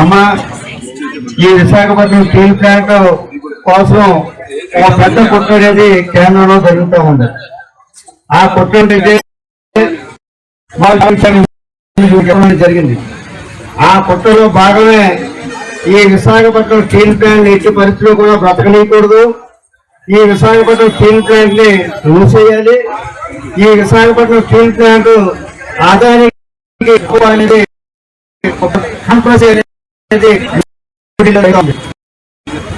అమ్మ ఈ Visakhapatnam steel plant కోసం ఒక పెద్ద కొట్టు అనేది కేంద్రంలో జరుగుతూ ఉంది. ఆ కుట్ర జరిగింది. ఆ కొట్టులో భాగమే ఈ విశాఖపట్నం స్టీల్ ప్లాంట్ ఎట్టి పరిస్థితుల్లో కూడా బ్రతకనీయకూడదు. ఈ విశాఖపట్నం స్టీల్ ప్లాంట్ని మూసేయాలి ఈ విశాఖపట్నం స్టీల్ ప్లాంట్ ఆదాయానికి ఎక్కువ అనేది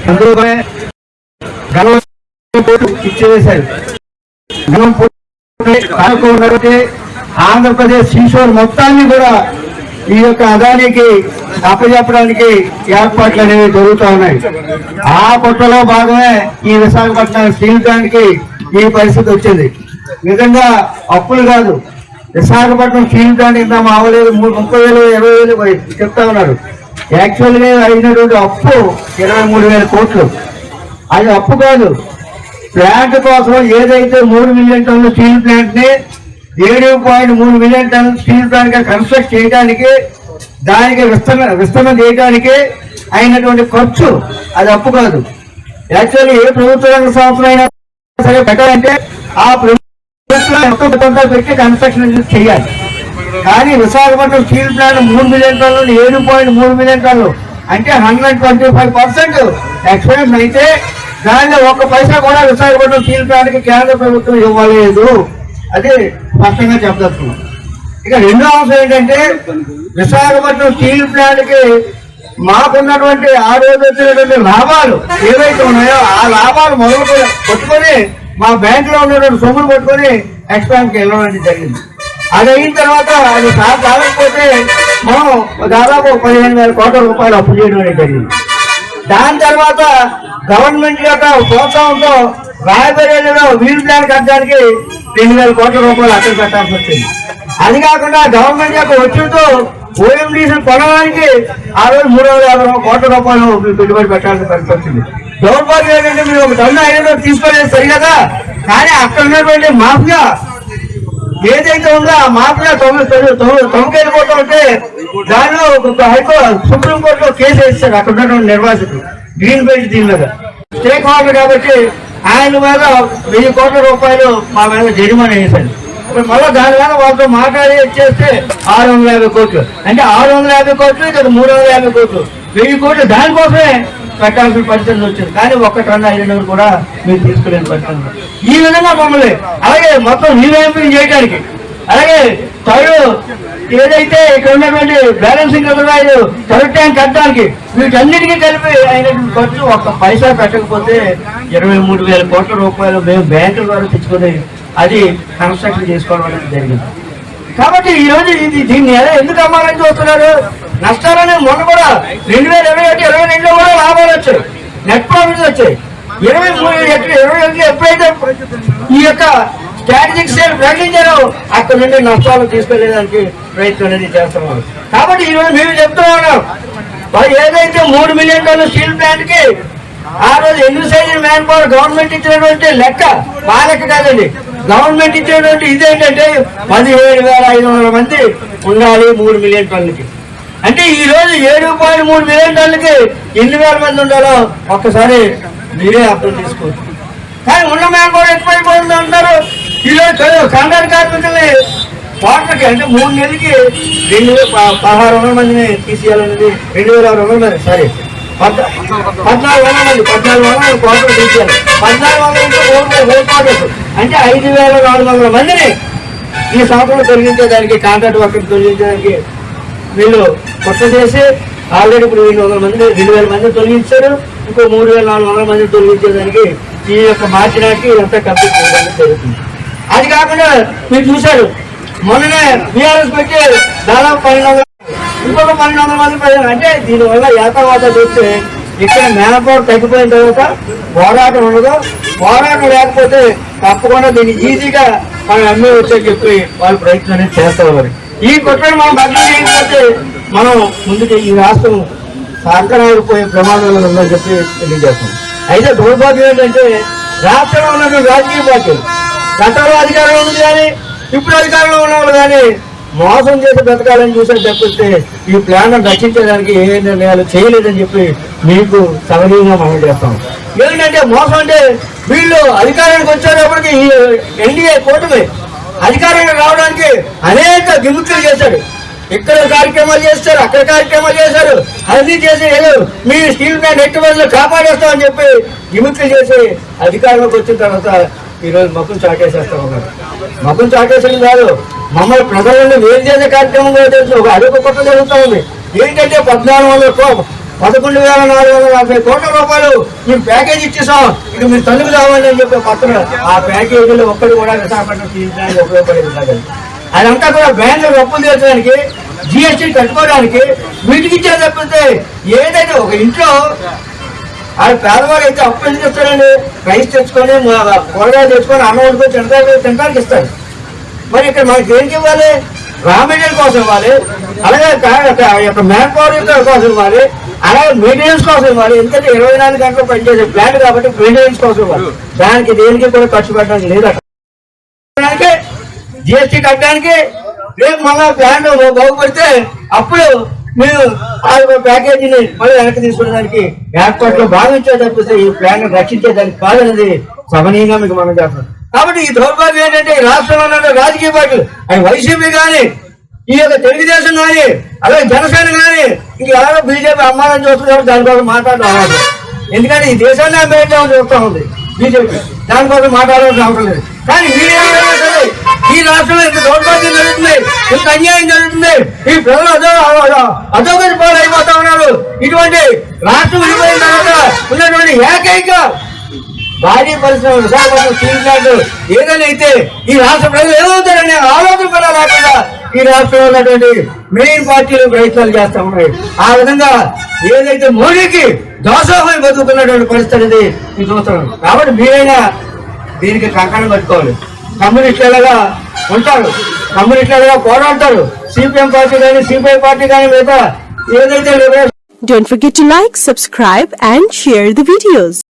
అందులోనే పోటు ఇచ్చేసారు పోటు ఆంధ్రప్రదేశ్ శ్రీశోర్ మొత్తాన్ని కూడా ఈ యొక్క అదానికి అప్పచెప్పడానికి ఏర్పాట్లు అనేవి జరుగుతూ ఉన్నాయి ఆ పొట్టలో భాగమే ఈ విశాఖపట్నం స్టీల్ ప్లాంట్ ఈ పరిస్థితి వచ్చింది నిజంగా అప్పులు కాదు విశాఖపట్నం స్టీల్ ప్లాంట్ ఇంత మావలేదు మూడు ముప్పై వేలు ఇరవై వేలు చెప్తా ఉన్నారు యాక్చువల్గా అయినటువంటి అప్పు ఇరవై మూడు వేల కోట్లు. అది అప్పు కాదు. ప్లాంట్ కోసం ఏదైతే మూడు మిలియన్ టన్నుల స్టీల్ ప్లాంట్ని ఏడు పాయింట్ మూడు మిలియన్ టన్నుల స్టీల్ ప్లాంట్గా కన్స్ట్రక్ట్ చేయడానికి దానికి విస్తరణ విస్తరణ చేయడానికి అయినటువంటి ఖర్చు అది అప్పు కాదు. యాక్చువల్లీ ఏ ప్రభుత్వ రంగ సంస్థ అయినా సరే పెట్టాలంటే ఆ ప్రభుత్వం పెట్టి కన్స్ట్రక్షన్ చేయాలి. కానీ విశాఖపట్నం స్టీల్ ప్లాంట్ మూడు మిలియన్ టన్నులు ఏడు పాయింట్ మూడు మిలియన్ టన్నులు. అంటే hundred twenty five percent expense అయితే దానిలో ఒక్క పైసా కూడా విశాఖపట్నం స్టీల్ ప్లాంట్కి కేంద్ర ప్రభుత్వం ఇవ్వలేదు. అది స్పష్టంగా చెప్పదలుచుకున్నాం. ఇక రెండో అంశం ఏంటంటే విశాఖపట్నం స్టీల్ ప్లాంట్కి మాకున్నటువంటి ఆ రోజు వచ్చినటువంటి లాభాలు ఏవైతే ఉన్నాయో ఆ లాభాలు మొదలు పట్టుకొని మా బ్యాంకులో ఉన్నటువంటి సొమ్ములు పట్టుకొని ఎక్స్పాన్కి వెళ్ళడం జరిగింది. అది అయిన తర్వాత అది సార్ కాకపోతే మనం దాదాపు పదిహేను వేల కోట్ల రూపాయలు అప్పు చేయడం అనేది జరిగింది. దాని తర్వాత గవర్నమెంట్ యొక్క ప్రోత్సాహంతో రాయబరేలీలో వీల్ ప్లాన్ కట్టడానికి రెండు వేల కోట్ల రూపాయలు అక్కడ పెట్టాల్సి వచ్చింది. అది కాకుండా గవర్నమెంట్ యొక్క ఒత్తిడితో ఓఎండీసీ కొనడానికి ఆ రోజు మూడు వందల యాభై కోట్ల రూపాయలు పెట్టుబడి పెట్టాల్సి పరిస్థితి వచ్చింది. దౌర్భాగ్యం ఏంటంటే మీరు ఒక టన్ను ఐదు తీసుకోలేదు సరి కదా కానీ అక్కడ ఉన్నటువంటి మాఫియా ఏదైతే ఉందో ఆ మాఫియా తొమ్మికెళ్ళిపోతూ ఉంటే దానిలో ఒక హైకోర్టు సుప్రీంకోర్టులో కేసు వేస్తారు అక్కడ ఉన్నటువంటి నిర్వాసితులు. గ్రీన్ బెల్ట్ దీని మీద. స్టేక్ హోల్డర్ కాబట్టి ఆయన మీద వెయ్యి కోట్ల రూపాయలు మా మీద జరిమానా వేశారు. ఇప్పుడు మళ్ళీ దాని మీద వాళ్ళతో మాట్లాడి చేస్తే ఆరు వందల యాభై కోట్లు. అంటే ఆరు వందల యాభై కోట్లు ఇక్కడ మూడు వందల యాభై కోట్లు. వెయ్యి కోట్లు దానికోసమే పెట్టాల్సిన పరిస్థితి వచ్చింది. కానీ ఒక్క టన్ను ఐదు కూడా మీరు తీసుకునే పరిస్థితి ఈ విధంగా మమ్మల్ని అలాగే మొత్తం రీవ్యాంపింగ్ చేయడానికి అలాగే థర్డ్ ఏదైతే ఇక్కడ ఉన్నటువంటి బ్యాలెన్సింగ్ రిజర్వాయర్ థర్డ్ ట్యాంక్ కట్టడానికి వీటన్నిటికీ కలిపి అయినటువంటి ఖర్చు ఒక్క పైసా పెట్టకపోతే ఇరవై మూడు వేల కోట్ల రూపాయలు మేము బ్యాంకుల ద్వారా తెచ్చుకొని అది కన్స్ట్రక్షన్ చేసుకోవడం అనేది జరిగింది. కాబట్టి ఈ రోజు ఇది దీన్ని ఎలా ఎందుకు అమ్మాలని చూస్తున్నారు? నష్టాలనే మొన్న కూడా రెండు వేల ఇరవై ఒకటి ఇరవై రెండులో కూడా లాభాలు వచ్చాయి. నెట్ ప్రాఫిట్స్ వచ్చాయి. ఇరవై మూడు ఎట్లా ఇరవై ఎనిమిది ఎప్పుడైతే ఈ యొక్క స్ట్రాటజిక్ సేల్ ప్రకటించారో అక్కడ నుండి నష్టాలు తీసుకెళ్ళేదానికి ప్రయత్నం అనేది చేస్తున్నారు కాబట్టి ఈ రోజు మేము చెప్తూ ఉన్నాం. ఏదైతే మూడు మిలియన్ టన్ను స్టీల్ ప్లాంట్కి ఆ రోజు ఎన్ని సైజ్ మ్యాన్ పవర్ గవర్నమెంట్ ఇచ్చినటువంటి లెక్క మా లెక్క కాదండి. గవర్నమెంట్ ఇచ్చేటువంటి ఇదేంటంటే పదిహేడు వేల ఐదు వందల మంది ఉండాలి మూడు మిలియన్ టన్నులకి అంటే ఈ రోజు ఏడు పాయింట్ మూడు మిలియన్ టన్నులకి ఎన్ని వేల మంది ఉండాలో ఒక్కసారి మీరే అర్థం చేసుకోవచ్చు. కానీ ఉన్న మేము కూడా ఎక్కువైపోతుంది అంటారు. ఈ రోజు కాంట్రాక్ట్ కార్మికుల్ని వాటర్కి అంటే మూడు నెలలకి రెండు వేల ప- పదహారు వందల మందిని తీసేయాలనేది రెండు వేల ఆరు వందల మంది సారీ పద్నాలుగు వందల మంది పద్నాలుగు వందల కోట్లు తీసేయాలి. పద్నాలుగు వందల కోట్లు. అంటే ఐదు వేల నాలుగు వందల మందిని ఈ షాపులు తొలగించేదానికి కాంట్రాక్ట్ వర్కర్ తొలగించేదానికి వీళ్ళు కొత్త చేసి ఆల్రెడీ ఇప్పుడు రెండు వందల మంది రెండు వేల మంది తొలగించారు. ఇంకో మూడు వేల నాలుగు వందల మంది తొలగించేదానికి ఈ యొక్క మార్చినాకి ఇదంతా కంప్లీట్ చేయడానికి జరుగుతుంది. అది కాకుండా మీరు చూశారు మొన్ననే బీఆర్ఎస్ పెట్టి దాదాపు పన్నెండు వందల ఇంకొక పన్నెండు వందల మంది అంటే దీనివల్ల ఏతావాత చూస్తే ఇక్కడ మ్యాన్ తగ్గిపోయిన తర్వాత పోరాటం ఉండదు. పోరాటం లేకపోతే తప్పకుండా దీన్ని ఈజీగా మనం అమ్మే వచ్చని చెప్పి వాళ్ళు ప్రయత్నం అనేది చేస్తారు మరి. ఈ కుట్రను మనం భద్రం చేయకపోతే మనం ముందుకు ఈ రాష్ట్రం సాంకరాగిపోయే ప్రమాదంలో ఉందని చెప్పి తెలియజేస్తాం. అయితే దౌర్భాగ్యం ఏంటంటే రాష్ట్రంలో ఉన్న రాజకీయ పార్టీలు గతంలో అధికారంలో ఉంది కానీ ఇప్పుడు అధికారంలో ఉన్న వాళ్ళు కానీ మోసం చేసి బ్రతకాలని చూసాను తప్పిస్తే ఈ ప్లాన్ రక్షించడానికి ఏ నిర్ణయాలు చేయలేదని చెప్పి మీకు సవనీయంగా మనం చేస్తాం. ఏంటంటే మోసం అంటే వీళ్ళు అధికారానికి వచ్చేటప్పటికి ఈ ఎన్డీఏ కూటమి. అధికారంగా రావడానికి అనేక గిమిక్కులు చేశాడు. ఇక్కడ కార్యక్రమాలు చేస్తారు అక్కడ కార్యక్రమాలు చేశారు అన్ని చేసి ఏదో మీ స్టీల్ ప్లాంట్ ఎట్టి కాపాడేస్తామని చెప్పి గిమిక్కులు చేసి అధికారంలోకి వచ్చిన తర్వాత ఈరోజు మక్కులు చాటేసేస్తా మమ్మల్ని మక్కులు కాదు మమ్మల్ని ప్రజలను వేరు చేసే కార్యక్రమం తెలుసు. ఒక అడుగు కొత్త జరుగుతూ ఉంది ఏంటంటే పద్నాలుగు వందల కో- పదకొండు వేల నాలుగు వందల యాభై కోట్ల రూపాయలు మేము ప్యాకేజ్ ఇచ్చేసాం. ఇక మీరు తల్లికి రావాలి అని చెప్పి పత్రం. ఆ ప్యాకేజీలో ఒక్కటి కూడా విశాఖపట్నం ఉపయోగపడేది కాదు. అదంతా కూడా బ్యాంకులు అప్పులు తీర్చడానికి జిఎస్టీ కట్టుకోవడానికి వీటికి ఇచ్చే తప్పితే ఏదైతే ఒక ఇంట్లో ఆ పేదవారు అయితే అప్పు ఎందుకు ఇస్తారండి రైస్ తెచ్చుకొని కూరగాయలు తెచ్చుకొని అన్నం వండుకొని తింటారు తినడానికి ఇస్తారు మరి ఇక్కడ మనకి దేనికి ఇవ్వాలి? రా మెటీరియల్ కోసం ఇవ్వాలి. అలాగే మ్యాన్ పవర్ కోసం ఇవ్వాలి. అలాగే మెయింటెనెన్స్ కోసం ఇవ్వాలి. ఎందుకంటే ఇరవై నాలుగు గంటలు పనిచేసే ప్లాంట్ కాబట్టి మెయింటెనెన్స్ కోసం ఇవ్వాలి. దానికి దేనికి కూడా ఖర్చు పెట్టడానికి లేదట జిఎస్టీ కట్టడానికి రేపు మళ్ళా ప్లాంట్ బాగుపడితే అప్పుడు మీరు ఆ ప్యాకేజీని మళ్ళీ వెనక్కి తీసుకునేదానికి ఏర్పాట్లో లో భావించే తప్పితే ఈ ప్లాన్ రక్షించేదానికి కాదనేది సమనీయంగా మీకు మనం చేస్తాం కాబట్టి ఈ దౌర్భాగ్యం ఏంటంటే ఈ రాష్ట్రంలో రాజకీయ పార్టీలు అవి వైసీపీ కానీ ఈ యొక్క తెలుగుదేశం కానీ అలాగే జనసేన కానీ ఇంక ఎలాగో బీజేపీ అమ్మాలని చూస్తున్నారు దానికోసం మాట్లాడడం ఎందుకంటే ఈ దేశాన్ని అమ్మేద్దామని చూస్తా ఉంది బీజేపీ. దానికోసం మాట్లాడాల్సిన అవసరం లేదు. కానీ మీరేమైనా ఈ రాష్ట్రంలో ఇంత దౌర్భాగ్యం జరుగుతుంది ఇంత అన్యాయం జరుగుతుంది. ఈ ప్రజలు అదో అదో- అధోగతి పాలు ఉన్నారు. ఇటువంటి రాష్ట్రం విడిపోయిన తర్వాత ఉన్నటువంటి ఏకైక భారీ పరిశ్రమ విశాఖపట్నం స్టీల్ ప్లాంట్ ఏదైనా అయితే ఈ రాష్ట్ర ప్రజలు ఏమవుతారనే ఆలోచన కూడా లేకుండా ఈ రాష్ట్రంలో ఉన్నటువంటి మెయిన్ పార్టీలు ప్రయత్నాలు చేస్తా ఉన్నాయి. ఆ విధంగా ఏదైతే మోడీకి దోషోహం బతుకుతున్నటువంటి పరిస్థితి ఇది చూస్తున్నాం కాబట్టి మీరైనా దీనికి కంకణం కట్టుకోవాలి. కమ్యూనిస్టులుగా ఉంటారు కమ్యూనిస్టులుగా పోరాడతారు సిపిఎం పార్టీ కానీ సిపిఐ పార్టీ కానీ మిగతా ఏదైతే liberation Don't forget to like, subscribe and share the videos.